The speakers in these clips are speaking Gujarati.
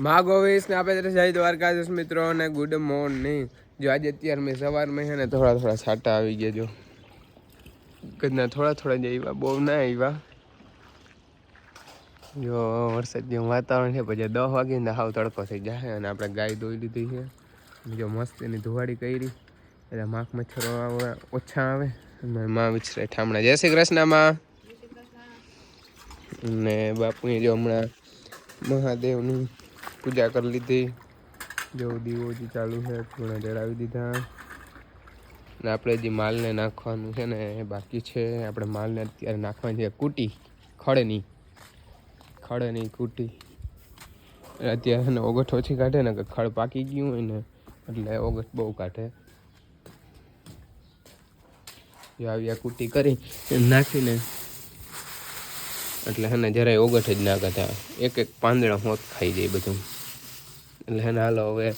માગોવીસ ને આપણે જય દ્વારકાધીશ મિત્રો અને ગુડ મોર્નિંગ જો આજે અત્યારે મેં સવારમાં છે ને થોડા થોડા છાંટા આવી ગયા જો. કદના થોડા થોડા જ આવ્યા બહુ ના આવ્યા. જો વરસાદ જેવું વાતાવરણ છે પછી દસ વાગે ને હાવ તડકો થઈ જાય અને આપણે ગાય ધોઈ લીધી છે. જો મસ્ત એની ધુવાડી કરી. એટલે માખ મચ્છરો ઓછા આવે. અને માં વિચરે ઠામણા. જય શ્રી કૃષ્ણમાં. ને બાપુએ જો હમણાં મહાદેવની પૂજા કરી લીધી. જો દીવો જે ચાલુ છે પૂર્ણ જડાવી દીધા. ને આપણે જે માલને નાખવાનું છે ને, એ બાકી છે. આપણે માલને અત્યારે નાખવાની છે કૂટી, ખડની ખડની કૂટી. અત્યારે એને ઓગઠ ઓછી કાઢે ને કે ખડ પાકી ગયું હોય ને, એટલે ઓગઠ બહુ કાઢે. આવી આ કૂટી કરી નાખીને એટલે હે ને જરાય ઓગઠ જ ના કરતા એક એક પાંદડા હોત ખાઈ જાય બધું એટલે હે ને હાલો હવે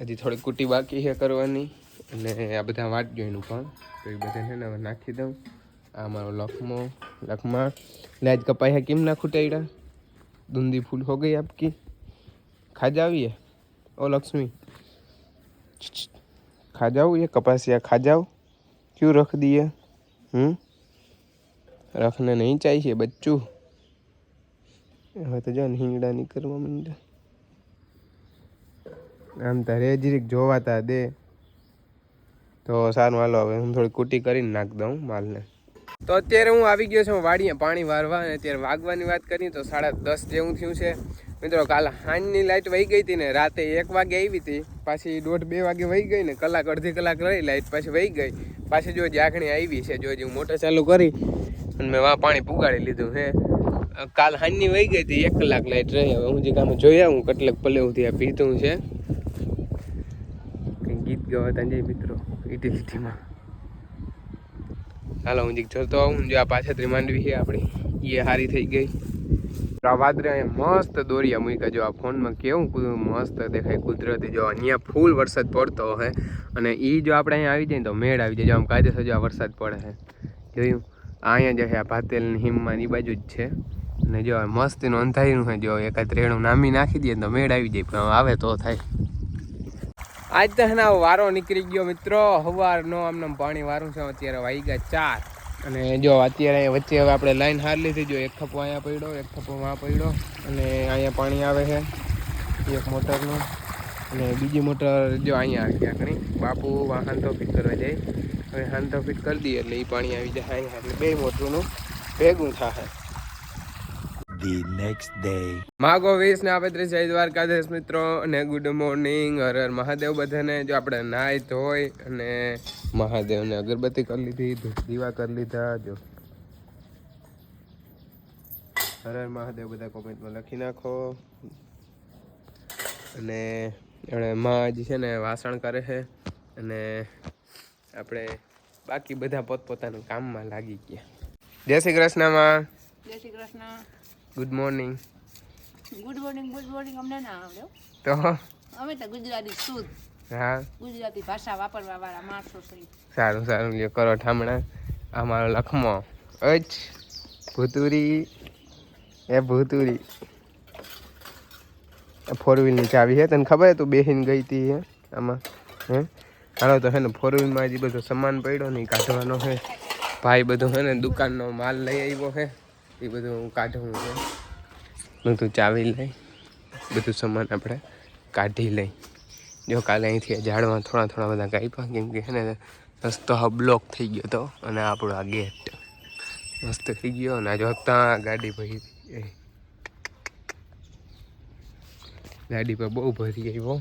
હજી થોડી કુટી બાકી છે કરવાની અને આ બધા વાટ જોઈનું પણ તો એ બધાને હે ને હવે નાખી દઉં આ મારો લખમો લખમાં લાજ કપાઈ है કેમ ના ખૂટાઈડા દુંદી ફૂલ હો ગઈ આપકી खा जाओ ओ लक्ष्मी खा जाओ ये कपासिया खा जाओ क्यों रख दिए हम्म रखने नहीं चाहिए बच्चू હવે તો જો ને હિંગડા નીકળવા માંડ્યા. આમ તારે જરીક જોવાતા દે. તો સારું, હાલો, હવે હું થોડી કુટી કરીને નાખ દઉં માલને. તો અત્યારે હું આવી ગયો છું વાડીએ પાણી વારવા અને અત્યારે વાગવાની વાત કરીએ તો સાડા દસ જેવું થયું છે. મિત્રો, કાલે હાંજની લાઇટ વહી ગઈ હતી ને રાતે એક વાગે આવી હતી. પાછી દોઢ બે વાગે વહી ગઈ ને કલાક અડધી કલાક રહી લાઇટ પાછી વહી ગઈ. પાછી જો જાગણી આવી છે, જો હું મોટર ચાલુ કરી અને મેં વા પાણી પુગાડી લીધું હે કાલ હાનની વહી ગઈ હતી, એક કલાક લાઈટ રહી. હવે હું જે કામ જોઈ આવું, કેટલાક પલે સુધી આ પીતું છે. ગીત ગવાતા જઈ મિત્રો યુટિલિટીમાં હાલો, હું જીક જોતો આવું, જો આ પાછળ માંડવી છે આપણી. એ હારી થઈ ગઈ. વાદરે મસ્ત દોરિયા મૂક્યા. જો આ ફોનમાં કેવું મસ્ત દેખાય કુદરતી. જો અહીંયા ફૂલ વરસાદ પડતો હે. અને એ જો આપણે અહીંયા આવી જાય તો મેળ આવી જાય. જો આમ કાયદેસર જો આ વરસાદ પડે છે જોયું? આ અહીંયા જે છે, આ પાતેલની હિમમાં એ બાજુ જ છે. અને જો આ મસ્ત હોય જો એકાદ રેણું નામી નાખી દઈએ તો મેળ આવી જાય, પણ આવે તો થાય. આજ તો હેના વારો નીકળી ગયો મિત્રો. સવારનો આમને પાણી વારું છે, અત્યારે વાગ્યા ચાર. અને જો અત્યારે વચ્ચે હવે આપણે લાઈન હાર લીધી, જો એક થપ્પો અહીંયા પડ્યો, એક થપ્પો માં પડ્યો. અને અહીંયા પાણી આવે છે, એક મોટરનું. અને બીજી મોટર જો અહીંયા આવી ગયા ઘણી. બાપુ વાહન તો ફિટ કરવા જાય. હવે હાન તો ફિટ કરી દઈએ એટલે એ પાણી આવી જાય અહીંયા. એટલે બે મોટરનું ભેગું થાય. The next day. માગો વીસ ને આપણે જય દ્વારકાધીશ મિત્રો અને ગુડ મોર્નિંગ હર હર મહાદેવ બધાને. જો આપણે નાય ધોઈ અને મહાદેવને અગરબત્તી કરી લીધી ધૂપ દીવા કરી લીધા જો. હર હર મહાદેવ બધા કોમેન્ટમાં લખી નાખો. અને એણે માં જે છે ને વાસણ કરે છે અને આપણે બાકી બધા પોતપોતાનું કામમાં લાગી ગયા. જય શ્રી કૃષ્ણમાં. જય Shri Krishna. Good morning good morning good morning અમને ના આવડે તો? અમે તો ગુજરાતી શુદ્ધ હા. ગુજરાતી ભાષા વાપરવા વાળા માણસો છે સારું સારું. લ્યો કરો ઠામણા. આ મારો લખમો. અચ ભૂતુરી. એ ભૂતુરી. ફોર વ્હીલની ચાવી છે તને ખબર તું બેહીને ગઈ હતી હે? આમાં. હે? હાલો તો હે ને ફોર વ્હીલમાં હજી બધો સામાન પડ્યો નહીં કાઢવાનો છે ભાઈ બધો હે ને દુકાનનો માલ લઈ આવ્યો છે એ બધું હું કાઢવું છે. બધું ચાવી લઈ. બધું સામાન આપણે કાઢી લઈ. જો કાલે અહીંથી ઝાડમાં થોડા થોડા બધા કાપ્યા, કેમ કે એને રસ્તો હા બ્લોક થઈ ગયો હતો અને આપણો આ ગેટ મસ્ત થઈ ગયો, અને જો ત્યાં ગાડી ભરી ગાડી પર બહુ ભરી આવ્યો.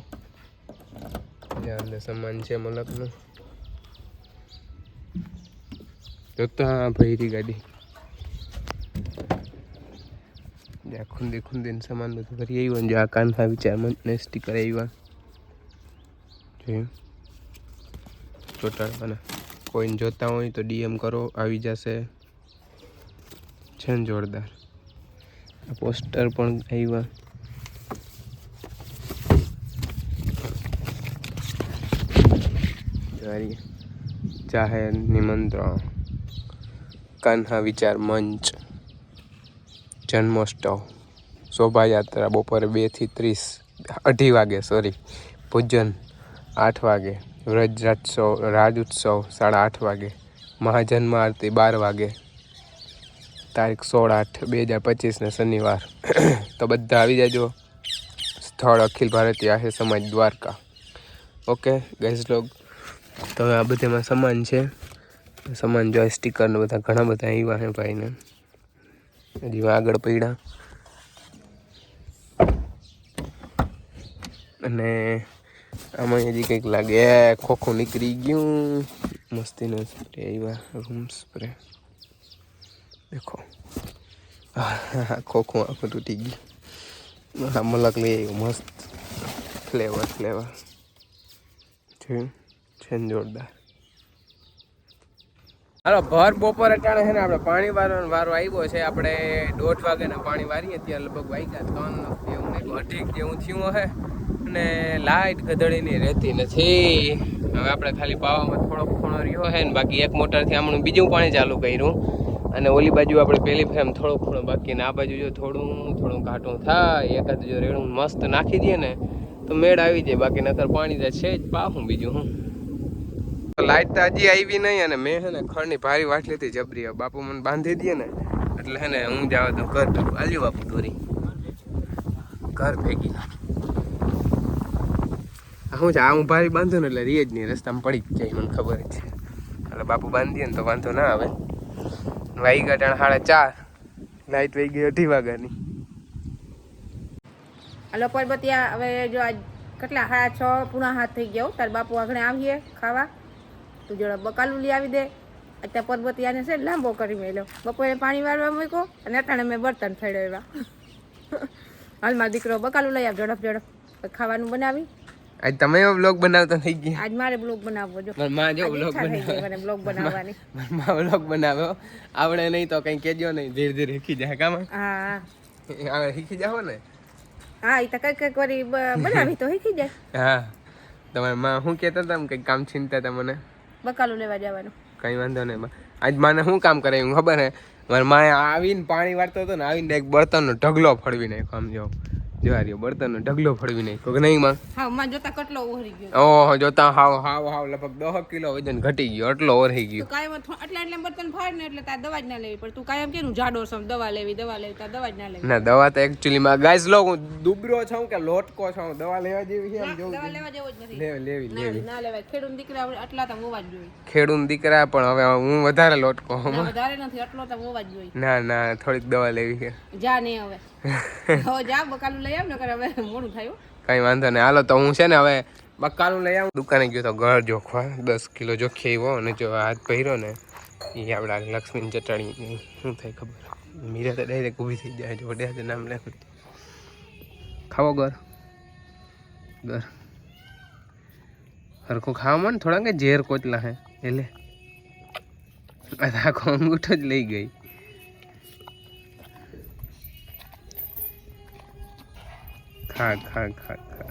અંદર સામાન છે મલકનું. જોતા ભરી ગાડી જ્યાં ખૂંદી ખૂંદીને સામાન બધું ભરી આવ્યું અને જો આ કાનફા વિચાર મને સ્ટીકર આવ્યા. જોયું? ચોટાડવાના કોઈને જોતા હોય તો ડીએમ કરો, આવી જશે. છે ને જોરદાર. આ પોસ્ટર પણ આવ્યા. જાહેર નિમંત્રણ. કાન્હા વિચાર મંચ. જન્મોત્સવ, શોભાયાત્રા બપોરે બેથી ત્રીસ, અઢી વાગે સોરી ભોજન આઠ વાગે વ્રજ રાજોત્સવ રાજ ઉત્સવ સાડા આઠ વાગે મહાજન્મ આરતી બાર વાગે, તારીખ સોળ આઠ બે હજાર પચીસને શનિવાર. તો બધા આવી જાજો. સ્થળ અખિલ ભારતીય આહે સમાજ દ્વારકા. Okay gas log. તો આ બધામાં સમાન છે. સમાન જો સ્ટીકરને બધા ઘણા બધા આવ્યા છે ભાઈને. હજી આગળ પડ્યા. અને આમાં હજી કંઈક લાગે ખોખું નીકળી ગયું. મસ્તીનો સ્પ્રે આવ્યા રૂમ સ્પ્રે દેખો. ખોખું આખું તૂટી ગયું. મલક લઈ આવ્યું, મસ્ત. Flavour flavour. છે જોરદાર. હાલો, ભર બપોર અટાણે છે ને આપણે પાણી વારવાનો વારો આવ્યો છે. આપણે દોઢ વાગ્યાના પાણી વારીએ ત્યાં લગભગ વાગ્યા ત્રણ એવું નહીં અઢીક જેવું થયું હે. અને લાઇટ ગધડીની રહેતી નથી. હવે આપણે ખાલી પાવામાં થોડોક ખૂણો રહ્યો છે ને બાકી એક મોટરથી આમણું બીજું પાણી ચાલુ કર્યું. અને ઓલી બાજુ આપણે પેલી ફ્રેમ થોડો ખૂણો બાકી ને આ બાજુ જો થોડું થોડું ઘાટું થાય, એકાદ જો રેડું મસ્ત નાખી દઈએ ને તો મેળ આવી જાય. બાકી નકર પાણી તો છે જ, પાહું બીજું હું. લાઈટ તો હજી આવી નહીં અને મેં હે ને ખડની ભારી વાટલી હતી જબરી. બાપુ મને બાંધી દે ને, એટલે હે ને હું જાવ તો ઘર ભેગું આલ્યું બાપુ દોરી. ઘર ભેગી હું જા હું ભારી બાંધો ને એટલે રીએ જ નહીં, રસ્તામાં પડી જાય, મને ખબર છે. એટલે બાપુ બાંધીએ ને તો વાંધો ના આવે. વાઈ ગયા સાડા ચાર, લાઈટ વહી ગઈ અઢી વાગ્યાની. હલો, પરબતિયા, હવે જો આજ કેટલા? સાડા છ, પૂણા હાથ થઈ ગયા. તાર બાપુ આગળ આવીએ ખાવા. તું જોડે બકાલું લઈ આવી દે. અત્યારે પરબતિયાને છે ને લાંબો કરી મેલ્યો. બપોરે પાણી વાળવા મૂક્યો અને અટાણે મેં બર્તન ફેરવ્યા. હાલમાં દીકરો બકાલું લઈ આવ ઝડપ ઝડપ. ખાવાનું બનાવી? આજ તમે એવો બ્લોગ બનાવતા થઈ ગયા. આજ મારે બ્લોગ બનાવવો જો. મારી માં જો બ્લોગ ઈચ્છા થઈ બનાવે ગઈ મને બ્લોગ બનાવવાની. મારી માં બ્લોગ બનાવ્યો. આવડે નહીં તો કંઈ કહેજો નહીં. ધીરે ધીરે શીખી જાય કામ? હા. હવે શીખી જાઓ ને? હા એ તો કંઈક કંઈક વરી બનાવી તો શીખી જાય. હા. તમારે માં શું કહેતા હતા? કંઈક કામ છીનતા હતા મને? બકાલું લેવા જવાનું. કંઈ વાંધો નહીં આજ માને શું કામ કરે હું ખબર હે? મારે આવીને પાણી વાળતો હતો ને આવીને એક બળતણનો ઢગલો ફળવી નાખ્યો, આમ જો. રહ્યો બળતણનો ઢગલો ફળવી નાખ્યો કે નહીં માં? હા માં જોતા કેટલો ઓહરી ગયો. ઓહો જોતા હાવ હાવ હાવ લગભગ દસ કિલો વજન ઘટી ગયો એટલો ઓહરી ગયો. કાયમ એટલા આટલા બર્તન ફાડ ને એટલે તાર દવા જ ના લેવી પણ તું કાયમ કેનું જાડો સમ દવા લેવી દવા લેવી તાર દવા જ ના લેવી. ના દવા તો એકચ્યુઅલીમાં ગાઈસ લો હું દુબરો છું કે લોટકો છું દવા લેવા જેવી છે એમ જોઉં દવા લેવા જેવો જ નથી. લેવી લેવી ના લેવી. ના લેવાય. ખેડૂત દીકરા આટલા તો હોવા જ જોઈએ. ખેડૂત દીકરા પણ હવે હું વધારે લોટકો હું. વધારે નથી આટલો તો હોવા જ જોઈએ. ના ના થોડીક દવા લેવી છે. જા નહીં હવે. હો જા બકાલું લઈ થાય. કઈ વાંધો નહીં. હાલો, તો હું છે ને હવે બકાલું લઈ આવું. દુકાને ગયો તો ગળ જોખવા. દસ કિલો જોખી આવ્યો અને જો હાથ પહેર્યો ને એ આપણા લક્ષ્મી ચટાણી. શું થાય ખબર? મીરા તો ડાયરેક્ટ ઊભી થઈ જાય. જોડે નામ લખ્યું. ખાવો ગર ગર હરખું ખાવામાં ને થોડા કે ઝેર કોચલા હે. એટલે. આખો અંગૂઠો જ લઈ ગઈ. 看看看看。